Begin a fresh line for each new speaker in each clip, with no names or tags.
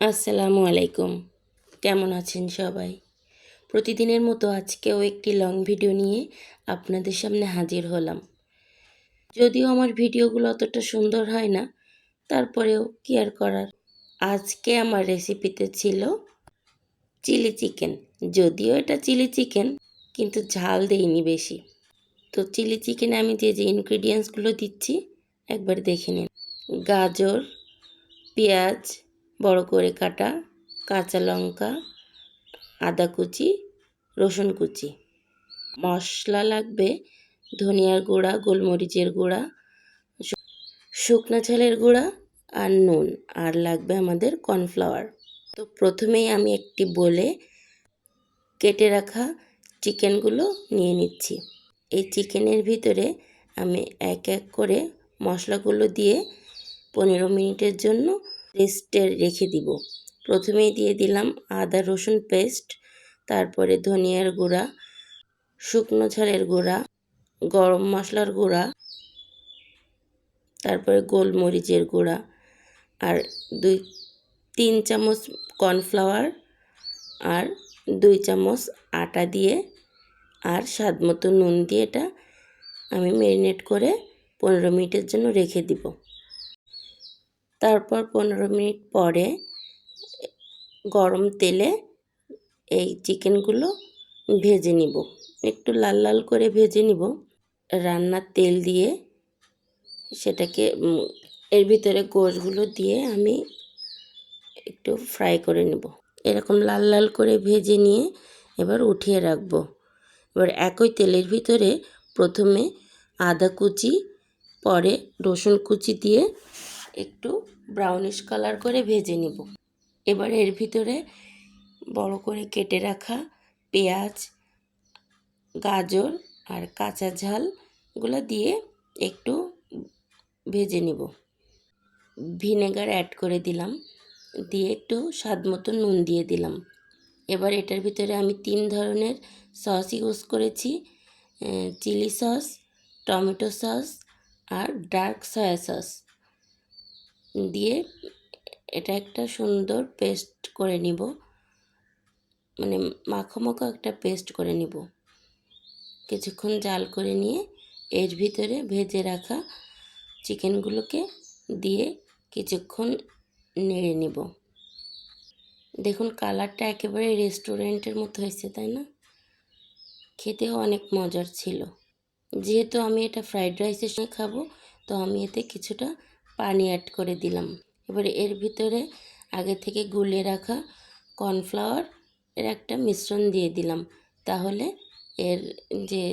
আসসালামু আলাইকুম। কেমন আছেন সবাই? প্রতিদিনের মতো আজকেও একটি লং ভিডিও নিয়ে আপনাদের সামনে হাজির হলাম। যদিও আমার ভিডিওগুলো অতটা সুন্দর হয় না, তারপরেও কি আর করার? আজকে আমার রেসিপিতে ছিল চিলি চিকেন যদিও এটা চিলি চিকেন কিন্তু ঝাল দেইনি বেশি। তো চিলি চিকেনে আমি যে যে ইনগ্রিডিয়েন্টসগুলো দিচ্ছি, একবার দেখে নিন। গাজর, পেঁয়াজ বড় করে কাটা কাঁচা লঙ্কা, আদা কুচি, রসুন কুচি। মশলা লাগবে ধনিয়ার গুঁড়া, গোলমরিচের গুঁড়া, শুকনা ঝালের গুঁড়া আর নুন আর লাগবে আমাদের কর্নফ্লাওয়ার। তো প্রথমেই আমি একটি বলে কেটে রাখা চিকেনগুলো নিয়ে নিচ্ছি। এই চিকেনের ভিতরে আমি এক এক করে মশলাগুলো দিয়ে পনেরো মিনিটের জন্য রেস্টে রেখে দিব। প্রথমেই দিয়ে দিলাম আদা রসুন পেস্ট, তারপরে ধনিয়ার গুঁড়া, শুকনো ঝালের গুঁড়া, গরম মশলার গুঁড়া, তারপরে গোলমরিচের গুঁড়া আর দুই, তিন চামচ কর্নফ্লাওয়ার আর দুই চামচ আটা দিয়ে আর স্বাদ মতো নুন দিয়ে এটা আমি ম্যারিনেট করে পনেরো মিনিটের জন্য রেখে দিব। তারপর পনেরো মিনিট পরে গরম তেলে এই চিকেনগুলো ভেজে নিব। একটু লাল লাল করে ভেজে নিব। রান্নার তেল দিয়ে সেটাকে এর ভিতরে গোশগুলো দিয়ে আমি একটু ফ্রাই করে নেব। এরকম লাল লাল করে ভেজে নিয়ে এবার উঠিয়ে রাখব। এবার একই তেলের ভিতরে প্রথমে আদা কুচি, পরে রসুন কুচি দিয়ে একটু ব্রাউনিশ কালার করে ভেজে নিব। এবার এর ভিতরে বড় করে কেটে রাখা পেঁয়াজ, গাজর আর কাঁচা ঝালগুলো দিয়ে একটু ভেজে নিব। ভিনেগার অ্যাড করে দিলাম, দিয়ে একটু স্বাদ মতো নুন দিয়ে দিলাম। এবার এটার ভিতরে আমি তিন ধরনের সস ইউজ করেছি চিলি সস টমেটো সস আর ডার্ক সয়া সস দিয়ে এটা একটা সুন্দর পেস্ট করে নিব। মানে মাখো মাখো একটা পেস্ট করে নিব। কিছুক্ষণ জাল করে নিয়ে এর ভিতরে ভেজে রাখা চিকেনগুলোকে দিয়ে কিছুক্ষণ নেড়ে নিব। দেখুন কালারটা একেবারে রেস্টুরেন্টের মতো হয়েছে, তাই না? খেতেও অনেক মজার ছিল। যেহেতু আমি এটা ফ্রাইড রাইসের সঙ্গে খাব, তো আমি এতে কিছুটা পানি অ্যাড করে দিলাম। এবারে এর ভিতরে আগে থেকে গুলে রাখা কর্নফ্লাওয়ার এর একটা মিশ্রণ দিয়ে দিলাম। তাহলে এর যে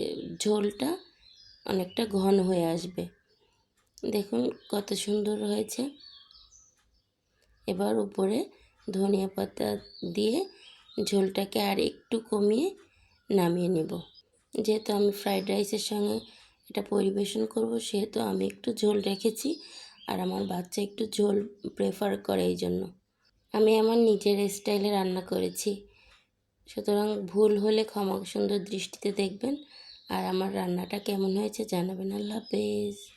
ঝোলটা অনেকটা ঘন হয়ে আসবে। দেখুন কত সুন্দর হয়েছে। এবার উপরে ধনিয়া পাতা দিয়ে ঝোলটাকে আর একটু কমিয়ে নামিয়ে নেব। যেহেতু আমি ফ্রাইড রাইসের সঙ্গে এটা পরিবেশন করব, সেহেতু আমি একটু ঝোল রেখেছি। আর আমার বাচ্চা একটু ঝোল প্রেফার করে এই জন্য আমি আমার নিজের স্টাইলে রান্না করেছি। সুতরাং ভুল হলে ক্ষমা সুন্দর দৃষ্টিতে দেখবেন। আর আমার রান্নাটা কেমন হয়েছে জানাবেন। আল্লাহ হাফেজ।